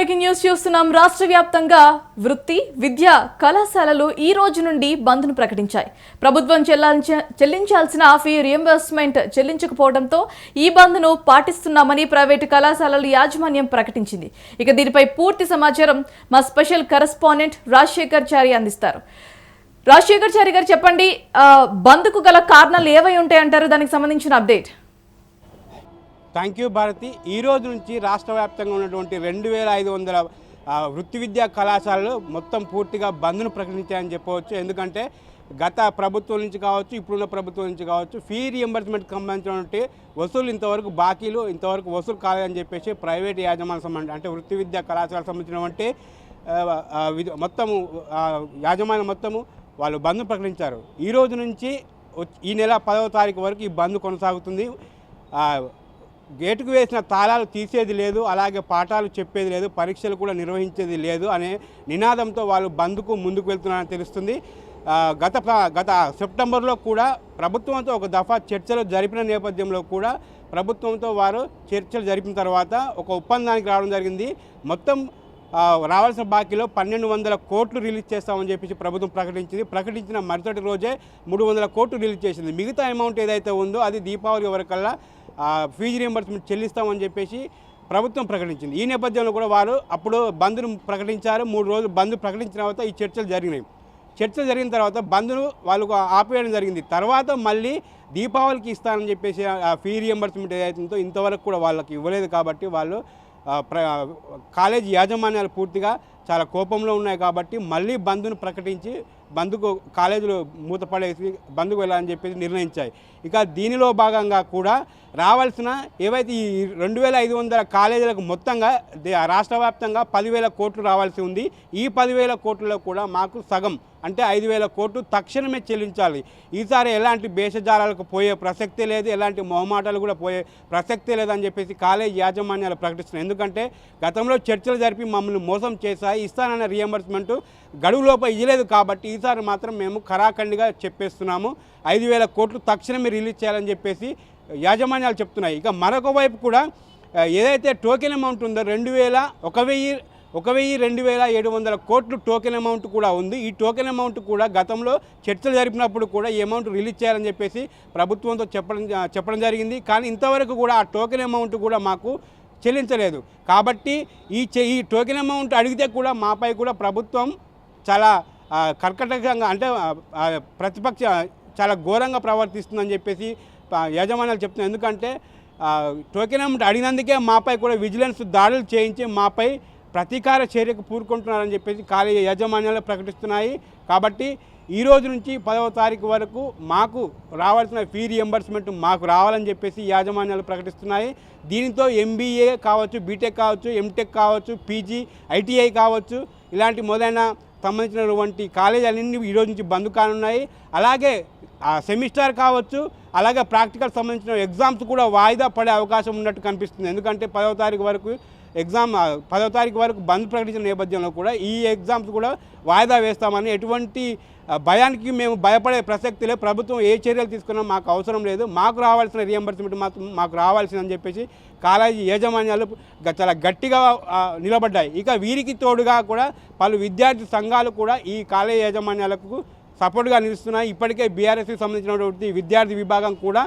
Breaking news చూస్తున్నాం. రాష్ట్ర వ్యాప్తంగా వృత్తి విద్య కళాశాలలు ఈ రోజు నుండి బంద్ను ప్రకటించాయి. ప్రభుత్వం చెల్లించాల్సిన ఫీ రియంబర్స్మెంట్ చెల్లించకపోవడంతో ఈ బంద్ను పాటిస్తున్నామని ప్రైవేటు కళాశాలల యాజమాన్యం ప్రకటించింది. ఇక దీనిపై పూర్తి సమాచారం మా స్పెషల్ కరెస్పాండెంట్ రాజశేఖర్ చారి అందిస్తారు. రాజశేఖర్ చారి గారు చెప్పండి బంద్కు గల కారణాలు ఏవై ఉంటాయంటారు? దానికి సంబంధించిన అప్డేట్. Thank you Bharati. ఈ రోజు నుంచి రాష్ట్ర వ్యాప్తంగా ఉన్నటువంటి రెండు వేల ఐదు వందల వృత్తి విద్యా కళాశాలలు మొత్తం పూర్తిగా బంద్ను ప్రకటించాయని చెప్పవచ్చు. ఎందుకంటే గత ప్రభుత్వం నుంచి కావచ్చు ఇప్పుడున్న ప్రభుత్వం నుంచి కావచ్చు ఫీ రియంబర్స్మెంట్కి సంబంధించినటువంటి వసూలు ఇంతవరకు బాకీలు ఇంతవరకు వసూలు కాలేదని చెప్పేసి ప్రైవేట్ యాజమాన్య సంబంధించి అంటే వృత్తి విద్యా కళాశాలకు సంబంధించినటువంటి మొత్తము యాజమాన్యం మొత్తము వాళ్ళు బంద్ ప్రకటించారు. ఈ రోజు నుంచి ఈ నెల పదవ తారీఖు వరకు ఈ బంద్ కొనసాగుతుంది. గేటుకు వేసిన తాళాలు తీసేది లేదు అలాగే పాఠాలు చెప్పేది లేదు పరీక్షలు కూడా నిర్వహించేది లేదు అనే నినాదంతో వాళ్ళు బంద్కు ముందుకు వెళ్తున్నారని తెలుస్తుంది. గత గత సెప్టెంబర్లో కూడా ప్రభుత్వంతో ఒక దఫా చర్చలు జరిపిన నేపథ్యంలో కూడా ప్రభుత్వంతో వారు చర్చలు జరిపిన తర్వాత ఒక ఒప్పందానికి రావడం జరిగింది. మొత్తం రావాల్సిన బాకీలో పన్నెండు వందల కోట్లు రిలీజ్ చేస్తామని చెప్పేసి ప్రభుత్వం ప్రకటించింది. ప్రకటించిన మరుసటి రోజే మూడు వందల కోట్లు రిలీజ్ చేసింది. మిగతా అమౌంట్ ఏదైతే ఉందో అది దీపావళి వరకల్లా ఫీజు రియంబర్స్మెంట్ చెల్లిస్తామని చెప్పేసి ప్రభుత్వం ప్రకటించింది. ఈ నేపథ్యంలో కూడా వారు అప్పుడు బంద్ను ప్రకటించారు. మూడు రోజులు బంద్ ప్రకటించిన తర్వాత ఈ చర్చలు జరిగినాయి. చర్చలు జరిగిన తర్వాత బంద్ను వాళ్ళకు ఆపేయడం జరిగింది. తర్వాత మళ్ళీ దీపావళికి ఇస్తానని చెప్పేసి ఆ ఫీ రియంబర్స్మెంట్ ఏదైతుందో ఇంతవరకు కూడా వాళ్ళకి ఇవ్వలేదు కాబట్టి వాళ్ళు ప్ర కాలేజీ యాజమాన్యాలు పూర్తిగా చాలా కోపంలో ఉన్నాయి కాబట్టి మళ్ళీ బంద్ను ప్రకటించి బంద్కు కాలేజీలు మూతపడేసి బంద్కు వెళ్ళాలని చెప్పేసి నిర్ణయించాయి. ఇక దీనిలో భాగంగా కూడా రావాల్సిన ఏవైతే ఈ రెండు వేల ఐదు వందల కాలేజీలకు మొత్తంగా దే- రాష్ట్ర వ్యాప్తంగా పదివేల కోట్లు రావాల్సి ఉంది. ఈ పదివేల కోట్లలో కూడా మాకు సగం అంటే ఐదు వేల కోట్లు తక్షణమే చెల్లించాలి. ఈసారి ఎలాంటి భేషజాలాలకు పోయే ప్రసక్తే లేదు ఎలాంటి మొహమాటాలు కూడా పోయే ప్రసక్తే లేదని చెప్పేసి కాలేజ్ యాజమాన్యాలు ప్రకటిస్తున్నాయి. ఎందుకంటే గతంలో చర్చలు జరిపి మమ్మల్ని మోసం చేశాయి ఇస్తానన్న రియంబర్స్మెంట్ గడువు ఇయ్యలేదు కాబట్టి ఈసారి మాత్రం మేము ఖరాఖండిగా చెప్పేస్తున్నాము. ఐదు వేల కోట్లు తక్షణమే రిలీజ్ చేయాలని చెప్పేసి యాజమాన్యాలు చెప్తున్నాయి. ఇక మరొక వైపు కూడా ఏదైతే టోకెన్ అమౌంట్ ఉందో రెండు వేల ఒక వెయ్యి ఒక వెయ్యి రెండు వేల ఏడు వందల కోట్లు టోకెన్ అమౌంట్ కూడా ఉంది. ఈ టోకెన్ అమౌంట్ కూడా గతంలో చర్చలు జరిపినప్పుడు కూడా ఈ అమౌంట్ రిలీజ్ చేయాలని చెప్పేసి ప్రభుత్వంతో చెప్పడం చెప్పడం జరిగింది. కానీ ఇంతవరకు కూడా ఆ టోకెన్ అమౌంట్ కూడా మాకు చెల్లించలేదు. కాబట్టి ఈ చె- ఈ టోకెన్ అమౌంట్ అడిగితే కూడా మాపై కూడా ప్రభుత్వం చాలా కర్కటకంగా అంటే ప్రతిపక్ష చాలా ఘోరంగా ప్రవర్తిస్తుందని చెప్పేసి ఆ, యాజమాన్యాలు చెప్తున్నారు. ఎందుకంటే టోకెన్ అమౌంట్ అడిగినందుకే మాపై కూడా విజిలెన్స్ దాడులు చేయించి మాపై ప్రతీకార చర్యకు పూరుకుంటున్నారని చెప్పేసి కాలేజీ యాజమాన్యాలు ప్రకటిస్తున్నాయి. కాబట్టి ఈ రోజు నుంచి పదవ తారీఖు వరకు మాకు రావాల్సిన ఫీ రియంబర్స్మెంట్ మాకు రావాలని చెప్పేసి యాజమాన్యాలు ప్రకటిస్తున్నాయి. దీనితో ఎంబీఏ కావచ్చు బీటెక్ కావచ్చు ఎంటెక్ కావచ్చు పీజీ ఐటీఐ కావచ్చు ఇలాంటి మొదలైన సంబంధించినటువంటి కాలేజీలన్నీ ఈ రోజు నుంచి బంద్ కానున్నాయి. అలాగే ఆ సెమిస్టర్ కావచ్చు అలాగే ప్రాక్టికల్ సంబంధించిన ఎగ్జామ్స్ కూడా వాయిదా పడే అవకాశం ఉన్నట్టు కనిపిస్తుంది. ఎందుకంటే పదవ తారీఖు వరకు ఎగ్జామ్ పదో పదవ తారీఖు వరకు బంద్ ప్రకటించిన నేపథ్యంలో కూడా ఈ ఎగ్జామ్స్ కూడా వాయిదా వేస్తామని ఎటువంటి భయానికి మేము భయపడే ప్రసక్తి లేదు. ప్రభుత్వం ఏ చర్యలు తీసుకున్నా మాకు అవసరం లేదు. మాకు రావాల్సిన రియంబర్స్మెంట్ మాత్రం మాకు రావాల్సిందని చెప్పేసి కాలేజీ యాజమాన్యాలు చాలా గట్టిగా నిలబడ్డాయి. ఇక వీరికి తోడుగా కూడా పలు విద్యార్థి సంఘాలు కూడా ఈ కాలేజీ యాజమాన్యాలకు సపోర్ట్గా నిలుస్తున్నాయి. ఇప్పటికే బీఆర్ఎస్కి సంబంధించినటువంటి విద్యార్థి విభాగం కూడా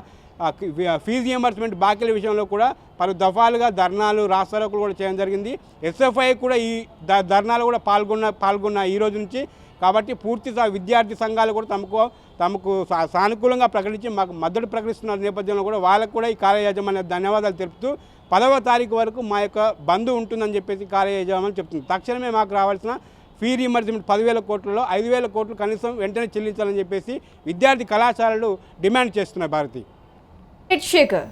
ఫీజు రియంబర్స్మెంట్ బాకీల విషయంలో కూడా పలు దఫాలుగా ధర్నాలు రాస్తారోకులు కూడా చేయడం జరిగింది. ఎస్ఎఫ్ఐ కూడా ఈ ద- ధర్నాలు కూడా పాల్గొన్న పాల్గొన్న ఈ రోజు నుంచి. కాబట్టి పూర్తి విద్యార్థి సంఘాలు కూడా తమకు తమకు సా- సానుకూలంగా ప్రకటించి మాకు మద్దతు ప్రకటిస్తున్న నేపథ్యంలో కూడా వాళ్ళకు కూడా ఈ కాలేజ్ యాజమాన్య ధన్యవాదాలు తెలుపుతూ పదవ తారీఖు వరకు మా యొక్క బంధు ఉంటుందని చెప్పేసి కాలేజ్ యాజమాన్యం చెప్తుంది. తక్షణమే మాకు రావాల్సిన ఫీ రీఎంబర్స్మెంట్ పదివేల కోట్లలో ఐదు వేల కోట్లు కనీసం వెంటనే చెల్లించాలని చెప్పేసి విద్యార్థి కళాశాలలు డిమాండ్ చేస్తున్నాయి భారతి. శేఖర్.